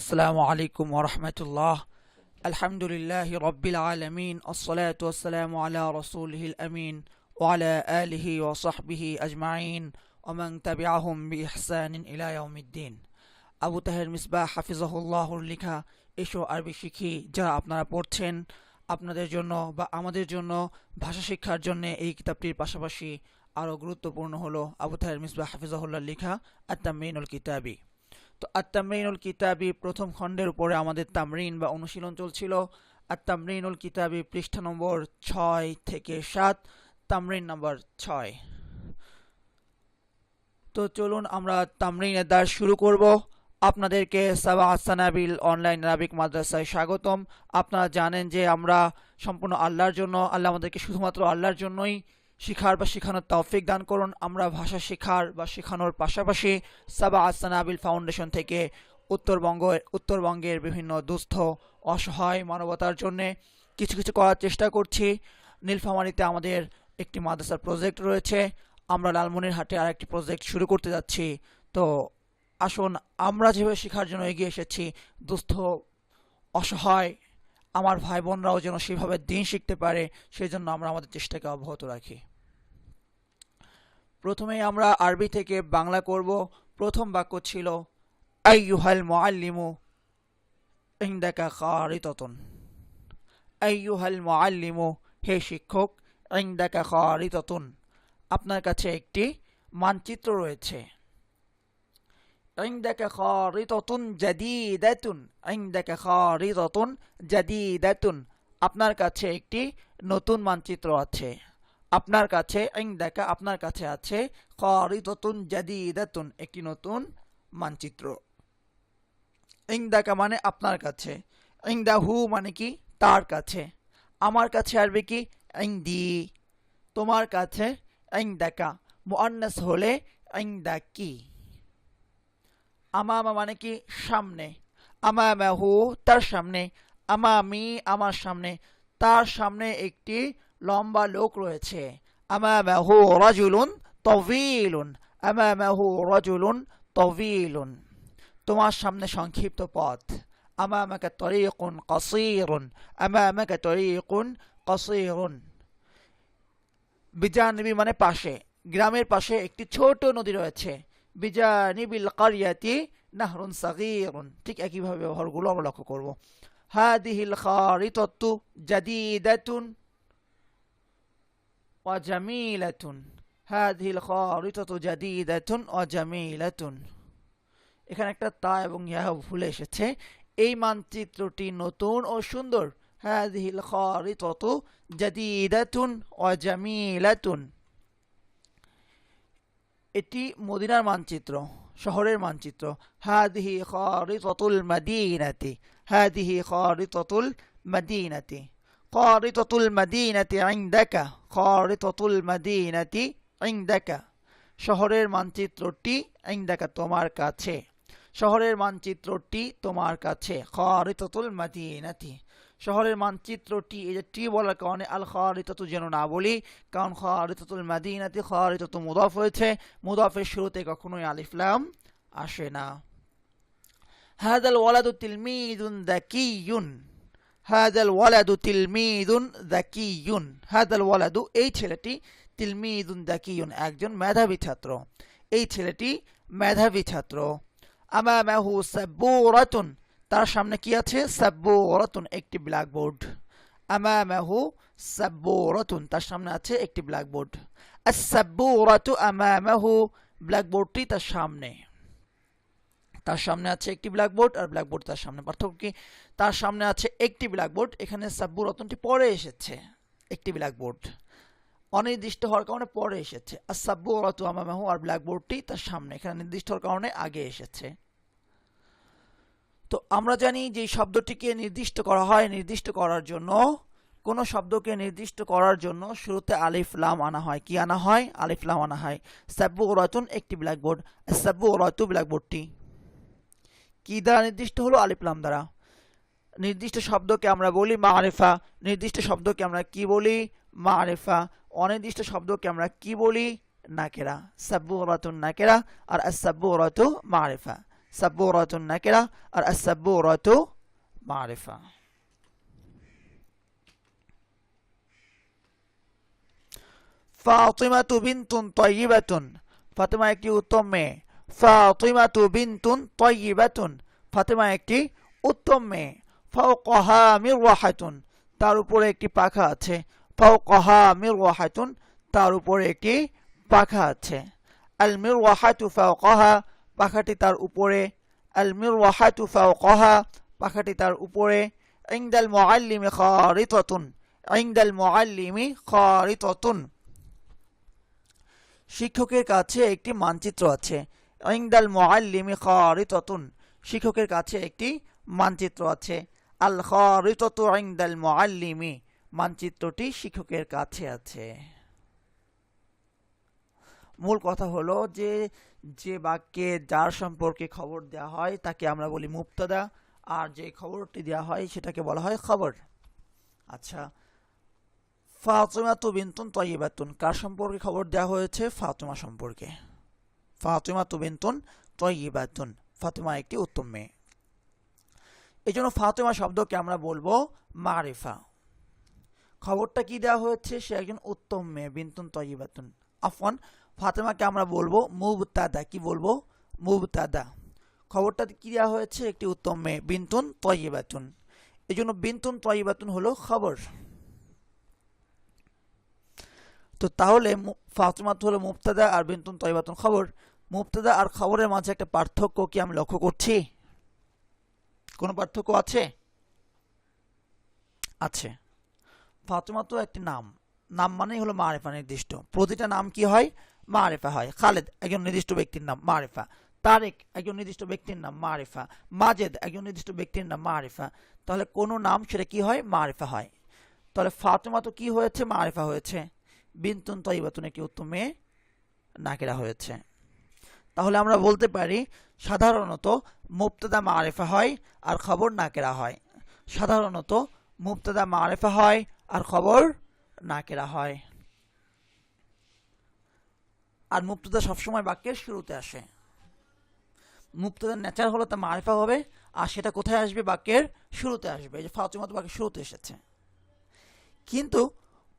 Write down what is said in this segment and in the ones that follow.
السلام عليكم ورحمة الله الحمد لله رب العالمين الصلاة والسلام على رسوله الأمين وعلى آله وصحبه أجمعين ومن تبعهم بإحسان إلى يوم الدين আবু তাহের মিসবাহ হাফিজাহুল্লাহর লেখা এসো আরবি শিখি যা আপনারা পড়ছেন আপনাদের জন্য বা আমাদের জন্য ভাষা শিক্ষার জন্য এই কিতাবটির পাশাপাশি আরও গুরুত্বপূর্ণ হলো আবু তাহের মিসবাহ হাফিজাহুল্লাহ লেখা আত্তামিনুল কিতাবি তো আত্তামরিনুল কিতাবি প্রথম খণ্ডের উপরে আমাদের তামরিন বা অনুশীলন চলছিল। আত্তামরিনুল কিতাবি পৃষ্ঠা নম্বর ছয় থেকে সাত, তামরিন নম্বর ছয়। তো চলুন আমরা তামরিনের দ্বার শুরু করব। আপনাদেরকে সাবা আসানাবিল অনলাইন আরবিক মাদ্রাসায় স্বাগতম। আপনারা জানেন যে আমরা সম্পূর্ণ আল্লাহর জন্য, আল্লাহ আমাদেরকে শুধুমাত্র আল্লাহর জন্যই শিখার বা শেখানোর তৌফিক দান করুন। আমরা ভাষা শেখার বা শেখানোর পাশাপাশি সাবা আসানাবিল ফাউন্ডেশন থেকে উত্তরবঙ্গ, উত্তরবঙ্গের বিভিন্ন দুস্থ, অসহায় মানবতার জন্যে কিছু কিছু করার চেষ্টা করছি। নীলফামারিতে আমাদের একটি মাদ্রাসার প্রজেক্ট রয়েছে। আমরা লালমনিরহাটে আরেকটি প্রজেক্ট শুরু করতে যাচ্ছি। তো আসুন, আমরা যেভাবে শেখার জন্য এগিয়ে এসেছি, দুস্থ, অসহায়, আমার ভাই বোনরাও যেন সেভাবে দিন শিখতে পারে সেই জন্য আমরা আমাদের চেষ্টাকে অব্যাহত রাখি। প্রথমেই আমরা আরবি থেকে বাংলা করব প্রথম বাক্য ছিল আইয়ুহাল মুআল্লিমু ইনদাকা খারিতাতুন আইয়ুহাল মুআল্লিমু হে শিক্ষক ইনদাকা খারিতাতুন আপনার কাছে একটি মানচিত্র রয়েছে عندك خارطة جديدة عندك خارطة جديدة আপনার কাছে একটি নতুন মানচিত্র আছে আপনার কাছে ইনদাকা আপনার কাছে আছে একটি নতুন মানচিত্র। ইনদাকা মানে আপনার কাছে ইনদাহু মানে কি? তার কাছে। আমার কাছে আসবে কি? ইনদি তোমার কাছে ইনদাকা মুআন্নাস হলে ইনদাকি আমামা মানে কি? সামনে। আমামাহু তার সামনে। আমামি আমার সামনে। তার সামনে একটি লম্বা লোক রয়েছে। আমামাহু রাজুলুন তভিলুন আমামাহু রাজুলুন তভিলুন তোমার সামনে সংক্ষিপ্ত পথ। আমামাকা তরিকুন কসিরুন, আমামাকা তরিকুন কসিরুন। বিজানবি মানে পাশে, গ্রামের পাশে একটি ছোট নদী রয়েছে। বিজানিবিল কারিয়াতি নাহরুন সাগীরুন। ঠিক একইভাবে ব্যবহারগুলো আমরা লক্ষ্য করব। হাদিহিল খারিতাতু জাদিদাতুন হাদিহিল খারিতাতু জাদিদাতুন ওয়া জামিলাতুন এখানে একটা তা এবং ইয়া ভুলে এসেছে। এই মানচিত্রটি নতুন ও সুন্দর। হাদিহিল খারিতাতু জাদিদাতুন ওয়া জামিলাতুন এটি মদিনার মানচিত্র, শহরের মানচিত্র। হাদিহি খারিতাতুল মাদিনাতি হাদিহি খারিতাতুল মাদিনাতি খারিতাতুল মাদিনাতি ইনদাকা খারিতাতুল মাদিনাতি ইনদাকা। শহরের মানচিত্রটি ইনদাকা তোমার কাছে। শহরের মানচিত্রটি তোমার কাছে। খারিতাতুল মাদিনাতি। শহরের মানচিত্রটি, এই যে টি বলার কারণে আল খারিতাতু যেন না বলি, কারণ খারিতাতুল মাদিনাতি খারিতাতু মুদাফ হয়েছে। মুদাফের শুরুতে কখনোই আলিফলাম আসে না। হাদাল ওয়ালাদু তিলমিদুন দাকিয়ুন। হাদাল ওয়ালাদু তিলমিদুন দাকিয়ুন। হাদাল ওয়ালাদু, এই ছেলেটি তিলমিদুন দাকিয়ুন, একজন মেধাবী ছাত্র। এই ছেলেটি মেধাবী ছাত্র। আমামাহু সাব্বুরাতুন, তার সামনে কি আছে? সাব্বুরাতুন, একটি ব্ল্যাকবোর্ড। আমামাহু সাব্বুরাতুন, তার সামনে আছে একটি ব্ল্যাকবোর্ড। আস-সাব্বুরাতু আমামাহু, ব্ল্যাকবোর্ডটি তার সামনে। তার সামনে আছে একটি ব্ল্যাকবোর্ড আর ব্ল্যাকবোর্ড তার সামনে পার্থক্য কি? তার সামনে আছে একটি ব্ল্যাকবোর্ড এখানে সাব্বু রতনটি পরে এসেছে, একটি ব্ল্যাকবোর্ড অনির্দিষ্ট হওয়ার কারণে পরে এসেছে। আর সাব্বুরাতু আমামাহু আর ব্ল্যাকবোর্ডটি তার সামনে, এখানে নির্দিষ্ট হওয়ার কারণে আগে এসেছে। তো আমরা জানি যে শব্দটিকে নির্দিষ্ট করা হয়, নির্দিষ্ট করার জন্য, কোনো শব্দকে নির্দিষ্ট করার জন্য শুরুতে আলিফ, লাম আনা হয়। কি আনা হয়? আলিফ, লাম আনা হয়। সাব্বু রতুন একটি ব্ল্যাকবোর্ড সাব্বু রতু ব্ল্যাকবোর্ডটি কি দ্বারা নির্দিষ্ট হলো? আলিফ, লাম দ্বারা। নির্দিষ্ট শব্দকে আমরা বলি মা আরেফা নির্দিষ্ট শব্দকে আমরা কি বলি? মা আরেফা অনির্দিষ্ট শব্দকে আমরা কি বলি? নাকেরা। সাব্বু রতুন নাকেরা আর সাব্বু রতু মা আরেফা সাব্বুরাতুন নাকিরা আর আসাব্বুরাতু মারিফা। ফাতিমাতু বিনতুন তয়্যিবাতুন ফাতিমা একটি উত্তম মেয়ে। ফাতিমাতু বিনতুন একটি উত্তম মেয়ে। ফাওকাহা মিরওয়াহাতুন, তার উপরে একটি পাখা আছে। ফাওকাহা মিরওয়াহাতুন, তার উপরে একটি পাখা আছে। আল মিরওয়াহাতু ফাওকাহা, পাখাটি তার উপরে। আল মিরওয়াহাতু ফাওকাহা, পাখাটি তার উপরে। ইনদাল মুআল্লিমি খারিতাতুন, ইনদাল মুআল্লিমি খারিতাতুন। শিক্ষকের কাছে একটি মানচিত্র আছে। ইংদাল মুআল্লিমি খারিতাতুন, শিক্ষকের কাছে একটি মানচিত্র আছে। আল খারিতাতু ইংদাল মুআল্লিমি, মানচিত্রটি শিক্ষকের কাছে আছে। মূল কথা হলো যে যে বাক্যে যার সম্পর্কে খবর দেওয়া হয়, তাকে আমরা বলি মুক্তাদা আর যে খবরটি দেওয়া হয়, সেটাকে বলা হয় খবর। আচ্ছা ফাতিমা তু বিন্তুন তয়িবাতুন কার সম্পর্কে খবর দেওয়া হয়েছে? ফাতিমা সম্পর্কে। ফাতিমা তু বিন্তুন তয়িবাতুন। ফাতিমা একটি উত্তম মেয়ে। এই জন্য ফাতেমা শব্দকে আমরা বলব মারিফা। খবরটা কি দেওয়া হয়েছে? সে একজন উত্তম মেয়ে, বিন্তুন তয়িবাতুন। আফন ফাতেমাকে আমরা বলব মুবতাদা। কি বলব? মুবতাদা। খবরটা কি দেওয়া হয়েছে? একটি উত্তম মেয়ে, বিন্তুন তয়িবাতুন। এই জন্য বিন্তুন তয়িবাতুন হলো খবর। তো তাহলে ফাতেমাত হলো মুবতাদা আর বিন্তুন তয়বাতুন খবর। মুবতাদা আর খবরের মাঝে একটা পার্থক্য কি আমি লক্ষ্য করছি? কোনো পার্থক্য আছে? আছে। ফাতেমা তো একটি নাম। নাম মানেই হলো মারেফা নির্দিষ্ট। প্রতিটা নাম কি হয়? মারেফা হয়। খালেদ একজন নির্দিষ্ট ব্যক্তির নাম, মারেফা। তারেক একজন নির্দিষ্ট ব্যক্তির নাম, মারেফা। মাজেদ একজন নির্দিষ্ট ব্যক্তির নাম, মারেফা। তাহলে কোনো নাম সেটা কি হয়? মারেফা হয়। তাহলে ফাতেমা তো কি হয়েছে? মারেফা হয়েছে। বিন্তুন তৈবাতুন একটি উত্তম নাকেরা হয়েছে। তাহলে আমরা বলতে পারি, সাধারণত মুক্তদা মারেফা হয় আর খবর নাকেরা হয়। সাধারণত মুক্তদা মারেফা হয় আর খবর নাকেরা হয়। আর মুক্তদা সবসময় বাক্যের শুরুতে আসে। মুক্তদার নেচার হলো তা মারেফা হবে আর সেটা কোথায় আসবে বাক্যের শুরুতে আসবে। যে ফাতিমা বাক্যের শুরুতে এসেছে। কিন্তু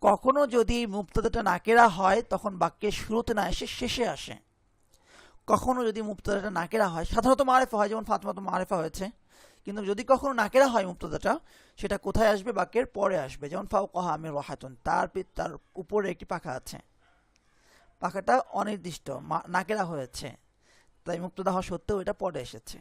কখনো যদি মুক্তদাটা নাকেরা হয় তখন বাক্যের শুরুতে না এসে শেষে আসে। কখনো যদি মুক্তদাটা নাকেরা হয়, সাধারণত মারেফা হয়, যেমন ফাতমা তো মারেফা হয়েছে। কিন্তু যদি কখনো নাকেরা হয় মুক্তদাটা সেটা কোথায় আসবে? বাক্যের পরে আসবে। যেমন ফাও কহা আমি রহাতুন, তার তার উপরে একটি পাখা আছে। পাখাটা অনির্দিষ্ট নাকেরা হয়েছে। তাই মুক্তদা হওয়া সত্ত্বেও এটা পরে এসেছে।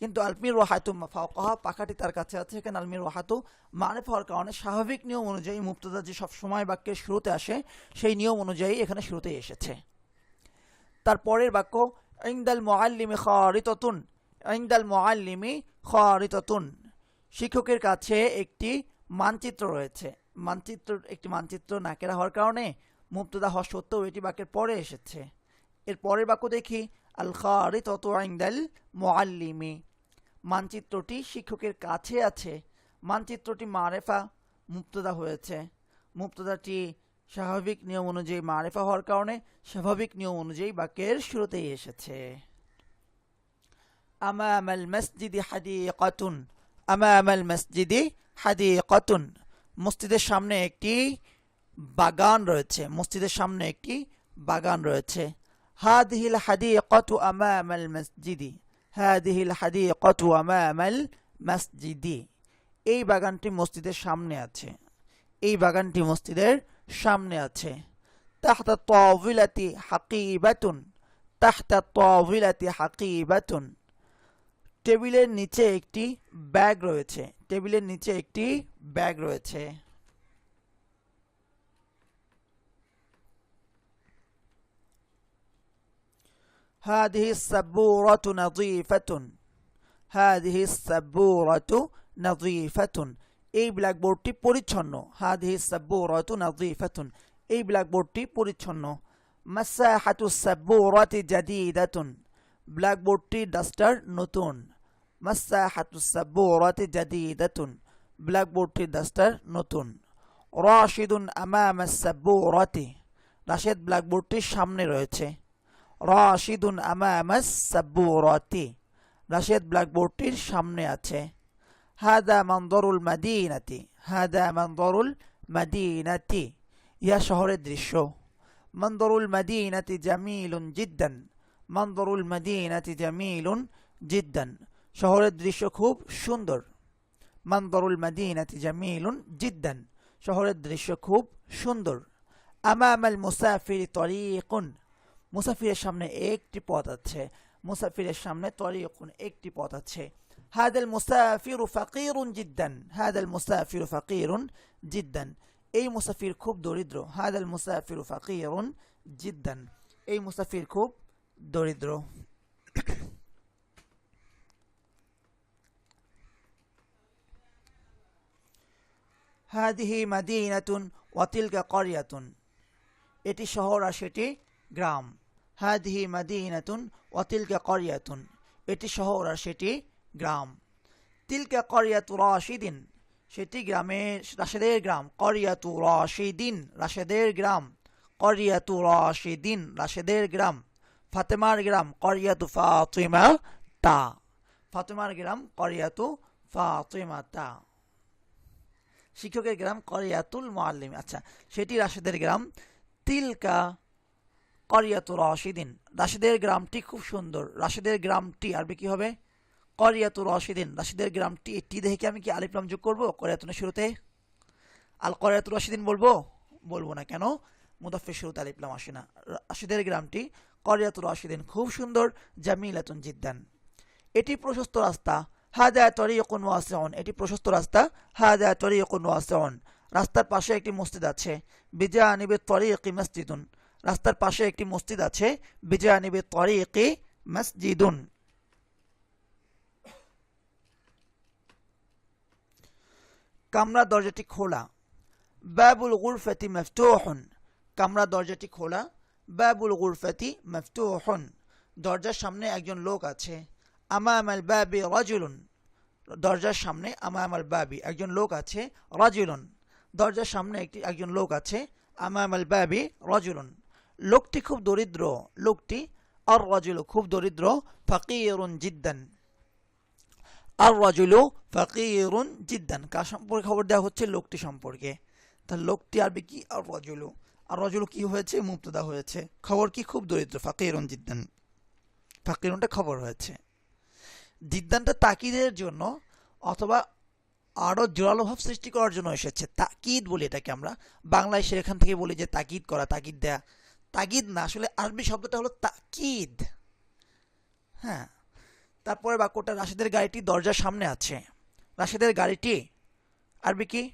কিন্তু আলমির ওয়াহাতু ফাওকাহা পাখাটি তার কাছে আছে। এখানে আলমির ওয়াহাতু মানে হওয়ার কারণে স্বাভাবিক নিয়ম অনুযায়ী মুক্তদা যে সবসময় বাক্যের শুরুতে আসে, সেই নিয়ম অনুযায়ী এখানে শুরুতেই এসেছে। তার পরের বাক্য ইংদাল মোয়াল্লিমি খারিততুন ইংদাল মোয়াল্লিমি খারিততুন শিক্ষকের কাছে একটি মানচিত্র রয়েছে। মানচিত্র, একটি মানচিত্র নাকেরা হওয়ার কারণে মুক্তদা হওয়া সত্ত্বেও এটি বাক্যের পরে এসেছে। এর পরের বাক্য দেখি, আল খারিততু ইংদাল মোয়াল্লিমি মানচিত্রটি শিক্ষকের কাছে আছে। মানচিত্রটি মারেফা মুক্তদা হয়েছে। মুক্তদাটি স্বাভাবিক নিয়ম অনুযায়ী মারেফা হওয়ার কারণে স্বাভাবিক নিয়ম অনুযায়ী বাক্যের শুরুতেই এসেছে। আমামাল মসজিদি হাদি আমামাল মসজিদি হাদি মসজিদের সামনে একটি বাগান রয়েছে মসজিদের সামনে একটি বাগান রয়েছে হাদিহিল হাদি কতু আমামাল মসজিদি হাদিহিল হাদি কতু আমামাল মসজিদি এই বাগানটি মসজিদের সামনে আছে এই বাগানটি মসজিদের সামনে আছে তাহতা তাওবিলাতি হাকিবাতুন তাহতা তাওবিলাতি হাকিবাতুন টেবিলের নিচে একটি ব্যাগ রয়েছে টেবিলের নিচে একটি ব্যাগ রয়েছে هذه السبورة نظيفة هذه السبورة نظيفة এই ব্ল্যাকবোর্ডটি পরিচ্ছন্ন। হাদিহি সাব্বুরাতু নাযীফাতুন। এই ব্ল্যাকবোর্ডটি পরিচ্ছন্ন। মাসাহাতু সাব্বুরাতি জাদিদাতুন। ব্ল্যাকবোর্ডটি ডাস্টার নতুন। মাসাহাতু সাব্বুরাতি জাদিদাতুন। ব্ল্যাকবোর্ডটি ডাস্টার নতুন। রাশিদুন আমামা সাব্বুরাতি রাশেদ ব্ল্যাকবোর্ডটির সামনে রয়েছে। রাশিদুন আমামা সাব্বুরাতি রাশেদ ব্ল্যাকবোর্ডটির সামনে আছে। হাদা মান্দরুল মাদিনাতি হাদা মান্দরুল মাদিনাতি ইহা শহরের দৃশ্য। মান্দরুল মাদিনাতি জামিলুন জিদ্দান মান্দরুল মাদিনাতি জামিলুন জিদ্দান শহরের দৃশ্য খুব সুন্দর। মান্দরুল মাদিনাতি জামিলুন জিদ্দান শহরের দৃশ্য খুব সুন্দর। আমামাল মুসাফির তরিকুন মুসাফিরের সামনে একটি পথ আছে। মুসাফিরের সামনে তরিকুন একটি পথ আছে। هذا المسافر فقير جدا هذا المسافر فقير جدا এই মুসাফির খুব দরিদ্র هذا المسافر فقير جدا এই মুসাফির খুব দরিদ্র هذه مدينة وتلك قرية এটি শহর আর সেটি গ্রাম হাদিহি মাদিনাতুন ওয়াতিলকা করিয়াতুন এটি শহর আর সেটি গ্রাম। তিলকা করিয়াতু রাশিদিন, সেটি গ্রামের রাশেদের গ্রাম। করিয়াতু রাশিদিন, রাশেদের গ্রাম। করিয়াতু রাশিদিন, রাশেদের গ্রাম। ফাতেমার গ্রাম, করিয়াতু ফাতিমা তা ফাতেমার গ্রাম, করিয়াতু ফাতিমা তা শিক্ষকের গ্রাম, করিয়াতুল মোয়াল্লিম আচ্ছা সেটি রাশেদের গ্রাম। তিলকা করিয়াতু রশিদিন, রাশেদের গ্রামটি খুব সুন্দর। রাশেদের গ্রামটি আরবি কি হবে? করিয়াতু রশিদিন, রাশিদের গ্রামটি টি দেখে কি আমি কি আলিফলাম যোগ করব? করিয়াতুনের শুরুতে আল করিয়াতু রশিদিন বলব? বলব না কেন? মুদাফের শুরুতে আলিফলাম আসে না। রাশিদের গ্রামটি করিয়াতু রশিদিন, খুব সুন্দর, জামিলাতুন জিদ্দান। এটি প্রশস্ত রাস্তা হাদা তরিয়কুন ওয়াসিউন। এটি প্রশস্ত রাস্তা হাদা তরিয়কুন ওয়াসিউন। রাস্তার পাশে একটি মসজিদ আছে, বিজানিবে তরিয়কি মসজিদুন। রাস্তার পাশে একটি মসজিদ আছে, বিজানিবে তরিয়কি মসজিদুন। কামরা দরজাটি খোলা। বাবুল গুরফাতি মফতুহুন। কামরা দরজাটি খোলা। বাবুল গুরফাতি মফতুহুন। দরজার সামনে একজন লোক আছে। আমামাল বাবি রাজুলুন। দরজার সামনে আমামাল বাবি একজন লোক আছে, রাজুলুন। দরজার সামনে একটি, একজন লোক আছে, আমামাল বাবি রাজুলুন। লোকটি খুব দরিদ্র। লোকটি আর রাজুল খুব দরিদ্র, ফাকিরুন জিদ্দান। আর রাজুলু ফাকিরুন জিদ্দান। কার সম্পর্কে খবর দেওয়া হচ্ছে? লোকটি সম্পর্কে। তার লোকটি আরবি কি? আর রাজুলু আর রাজুলু কি হয়েছে? মুক্তদা হয়েছে। খবর কি? খুব দরিদ্র। ফাকিরুন জিদ্দান। ফাকিরুনটা খবর হয়েছে। জিদ্দানটা তাকিদের জন্য অথবা আরও জোরালো ভাব সৃষ্টি করার জন্য এসেছে। তাকিদ বলি এটাকে আমরা। বাংলায় সেখান থেকে বলি যে তাকিদ করা, তাকিদ দেয়া। তাকিদ না, আসলে আরবি শব্দটা হলো তাকিদ। হ্যাঁ। তারপরে বাক্যটা রাশেদের গাড়িটি দরজার সামনে আছে। রাশেদের গাড়িটি আরবি কি?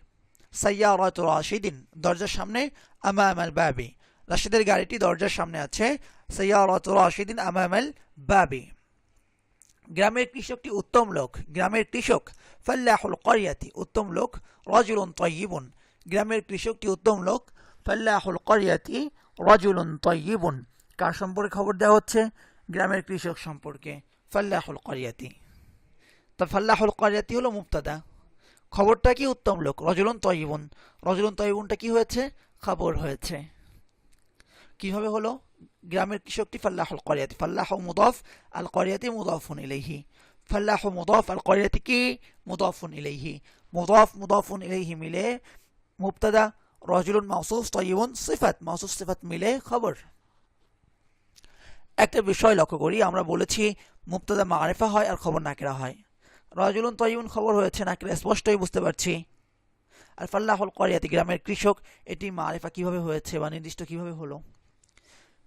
সাইয়ারাত রাশিদিন, দরজার সামনে আমামাল বাবি। রাশেদের গাড়িটি দরজার সামনে আছে সাইয়ারাত রাশিদিন আমামাল বাবি। গ্রামের কৃষকটি উত্তম লোক। গ্রামের কৃষক ফাল্লাহুল করিয়াতি উত্তম লোক। রজুলুন তয়িবুন গ্রামের কৃষকটি উত্তম লোক। ফাল্লাহুল করিয়াতি রজুলুন তয়িবুন কার সম্পর্কে খবর দেওয়া হচ্ছে? গ্রামের কৃষক সম্পর্কে। ফাল্লাহুল করিয়াতি তা ফাল্লাহুল করিয়াতি হলো মুক্তাদা খবরটা কি উত্তম লোক? রজুলুন তয়িবুন। রজুলুন তয়িবুনটা কি হয়েছে? খবর হয়েছে। কীভাবে হলো? গ্রামের কৃষকটি ফাল্লাহুল করিয়াতি ফাল্লাহ মুদফ আল করিয়াতি মুদফুন ইলাইহি। ফাল্লাহ মুদফ আল করিয়াতি কি? মুদফুন ইলাইহি। মুদফ, মুদফুন ইলাইহি মিলে মুবতাদা, রজুলুন মাউসুফ, তয়িবুন, সিফাত। মাউসুফ, সিফাত মিলে খবর। একটা বিষয় লক্ষ্য করি, আমরা বলেছি মুবতাদা মারেফা হয় আর খবর নাকেরা হয়। রজুলুন তয়িবুন খবর হয়েছে, নাকেরা স্পষ্টই বুঝতে পারছি। আর ফাল্লাহুল করিয়াতি গ্রামের কৃষক, এটি মারেফা কীভাবে হয়েছে বা নির্দিষ্ট কীভাবে হলো?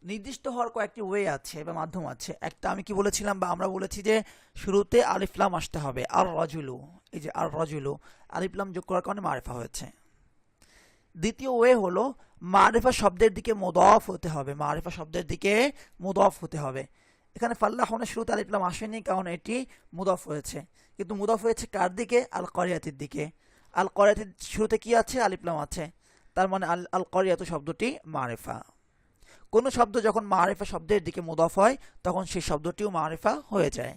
নির্দিষ্ট হওয়ার কয়েকটি ওয়ে আছে বা মাধ্যম আছে। একটা আমি কি বলেছিলাম বা আমরা বলেছি যে, শুরুতে আলিফলাম আসতে হবে, আর রজুলু, এই যে আর রজুলু আলিফলাম যোগ করার কারণে মারেফা হয়েছে। দ্বিতীয় ওয়ে হলো মারেফা শব্দের দিকে মোদফ হতে হবে, মারেফা শব্দের দিকে মুদফ হতে হবে। এখানে ফাল্লাহনের শুরুতে আলিফলাম আসেনি, কারণ এটি মুদফ হয়েছে। কিন্তু মুদফ হয়েছে কার দিকে? আল করিয়াতির দিকে। আল করিয়াতির শুরুতে কি আছে? আলিফলাম আছে। তার মানে আল আল করিয়াতু শব্দটি মারেফা। কোনো শব্দ যখন মারেফা শব্দের দিকে মুদফ হয়, তখন সেই শব্দটিও মারেফা হয়ে যায়।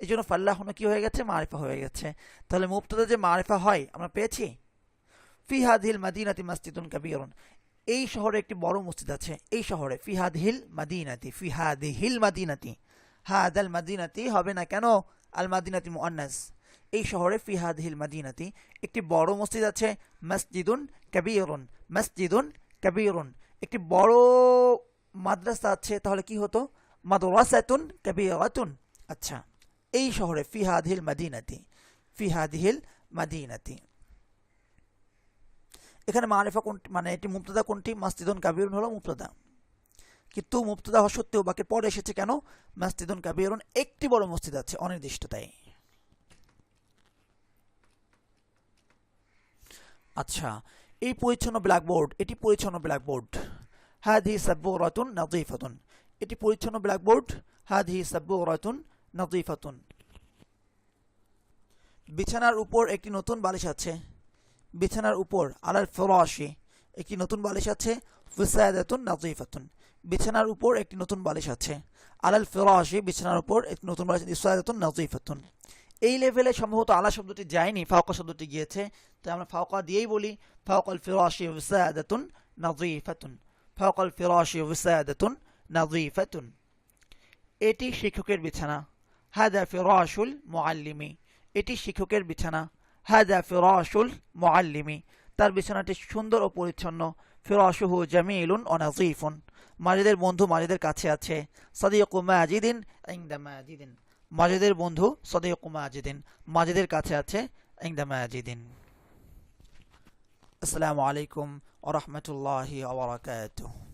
এই জন্য ফাল্লাহনও কি হয়ে গেছে? মারেফা হয়ে গেছে। তাহলে মুক্তদা যে মারেফা হয়, আমরা পেয়েছি? ফিহাদ হিল মাদিনাতি মাসজিদুন কাবিরুন। এই শহরে একটি বড় মসজিদ আছে। এই শহরে ফিহাদ হিল মাদিনাতি ফিহাদ হিল মাদিনাতি। হাদ আল মাদিনাতি হবে না কেন? আল মাদিনাতি মুআন্নাস। এই শহরে ফি হাদিহিল মাদিনাতি একটি বড় মসজিদ আছে, মসজিদুন কাবীরুন। মসজিদুন কাবীরুন। একটি বড় মাদ্রাসা আছে, তাহলে কি হতো? মাদ্রাসাতুন কাবীরাতুন। আচ্ছা এই শহরে ফি হাদিহিল মাদিনাতি। ফি হাদিহিল মাদিনাতি। এখানে মারিফা কোনটি মানে এটি মুক্তদা কোনটি? মাসজিদুন কাবিরুন হলো মুক্তদা কিন্তু মুক্তদা হওয়া সত্ত্বেও বাকি পরে এসেছে কেন? মাসজিদুন কাবিরুন একটি বড় মসজিদ আছে অনির্দিষ্ট তাই আচ্ছা এই পরিচ্ছন্ন ব্ল্যাকবোর্ড, এটি পরিচ্ছন্ন ব্ল্যাকবোর্ড। হাদি সাব্বুরাতুন নাজিফাতুন এটি পরিচ্ছন্ন ব্ল্যাকবোর্ড, হাদি সাব্বুরাতুন নাজিফাতুন বিছানার উপর একটি নতুন বালিশ আছে। বিছানার উপর আলাল ফরাশি, একটি নতুন বালিশ আছে, ফিসায়াদাতুন নাজিফাতুন। বিছানার উপর একটি নতুন বালিশ আছে। আলাল ফরাশি, বিছানার উপর একটি নতুন বালিশ ইসায়াদাতুন নাজিফাতুন। এই লেভেলে সম্ভবত আলা শব্দটি যায়নি, ফাওকা শব্দটি গিয়েছে। তাই আমরা ফাওকা দিয়েই বলি, ফাওকাল ফিরাশি ওয়াসাদাতুন নাযীফাতুন ফাওকাল ফিরাশি ওয়াসাদাতুন নাযীফাতুন এটি শিক্ষকের বিছানা। হাদা ফিরাশুল মুআল্লিমি। এটি শিক্ষকের বিছানা। হাদা ফিরাশুল মুআল্লিমি। তার বিছানাটি সুন্দর ও পরিচ্ছন্ন। ফিরাশুহু জামিলুন ও নাযীফুন। মাজিদের বন্ধু মাজিদের কাছে আছে। সাদিকু মাজিদিন ইনদা মাজিদিন। মাজিদের বন্ধু সদিক মাজিদিন। মাজিদের কাছে আছে ইংদা মাজিদিন। আসসালামু আলাইকুম ওয়া রাহমাতুল্লাহি ওয়া বারাকাতুহু।